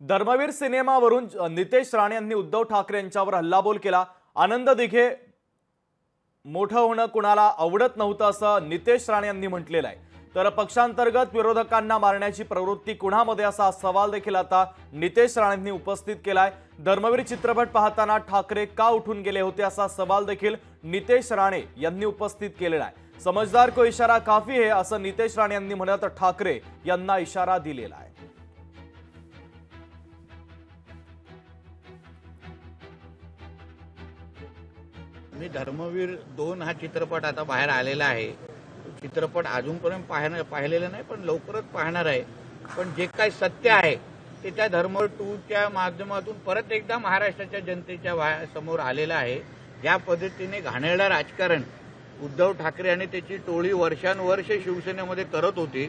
धर्मवीर सिनेमावरून नितेश राणे यांनी उद्धव ठाकरे यांच्यावर हल्लाबोल केला. आनंद दिघे मोठं होणं कुणाला आवडत नव्हतं असं नितेश राणे यांनी म्हटलेलं आहे. तर पक्षांतर्गत विरोधकांना मारण्याची प्रवृत्ती कुणामध्ये असा सवाल देखील आता नितेश राणेंनी उपस्थित केलाय धर्मवीर चित्रपट पाहताना ठाकरे का उठून गेले होते असा सवाल देखील नितेश राणे यांनी उपस्थित केलेला आहे. समजदार को इशारा काफी आहे असं नितेश राणे यांनी म्हणत ठाकरे यांना इशारा दिलेला आहे. मी धर्मवीर दोन हा चित्रपट आता बाहेर आलेला आहे. चित्रपट अजूनपर्यंत पाहणं पाहिलेला नाही पण लवकरच पाहणार आहे. पण जे काही सत्य आहे ते त्या धर्मवीर टूच्या माध्यमातून परत एकदा महाराष्ट्राच्या जनतेच्या समोर आलेलं आहे. ज्या पद्धतीने घाणेरडं राजकारण उद्धव ठाकरे आणि त्याची टोळी वर्षानुवर्ष शिवसेनेमध्ये करत होती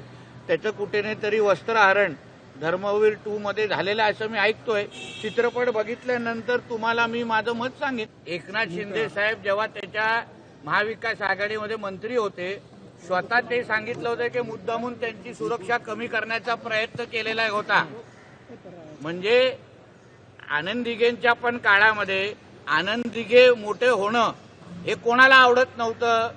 त्याचं कुठे नाही तरी वस्त्रहरण धर्मवीर टू मध्ये झालेलं असं मी ऐकतोय. चित्रपट बघितल्यानंतर तुम्हाला मी माझं मत सांगेन. एकनाथ शिंदे साहेब जेव्हा त्याच्या महाविकास आघाडीमध्ये मंत्री होते स्वतः ते सांगितलं होतं की मुद्दामून त्यांची सुरक्षा कमी करण्याचा प्रयत्न केलेला होता. म्हणजे आनंद दिघेंच्या पण काळामध्ये आनंद दिघे मोठे होणं हे कोणाला आवडत नव्हतं.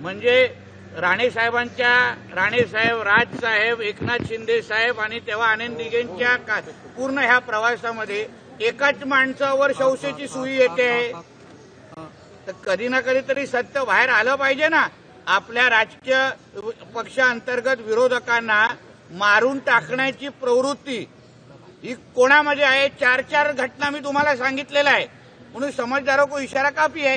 म्हणजे राणे साहेबांच्या राणे साहेब राज साहेब एकनाथ शिंदे साहेब आणि तेव्हा आनंद दिघेंच्या का- पूर्ण ह्या प्रवासामध्ये एकाच माणसावर शौशेची सुई येते. आहे तर कधी ना कधी तरी सत्य बाहेर आलं पाहिजे ना. आपल्या राजकीय पक्षांतर्गत विरोधकांना मारून टाकण्याची प्रवृत्ती ही कोणामध्ये आहे? चार चार घटना मी तुम्हाला सांगितलेल्या आहे म्हणून समजदारो को इशारा काफी आहे.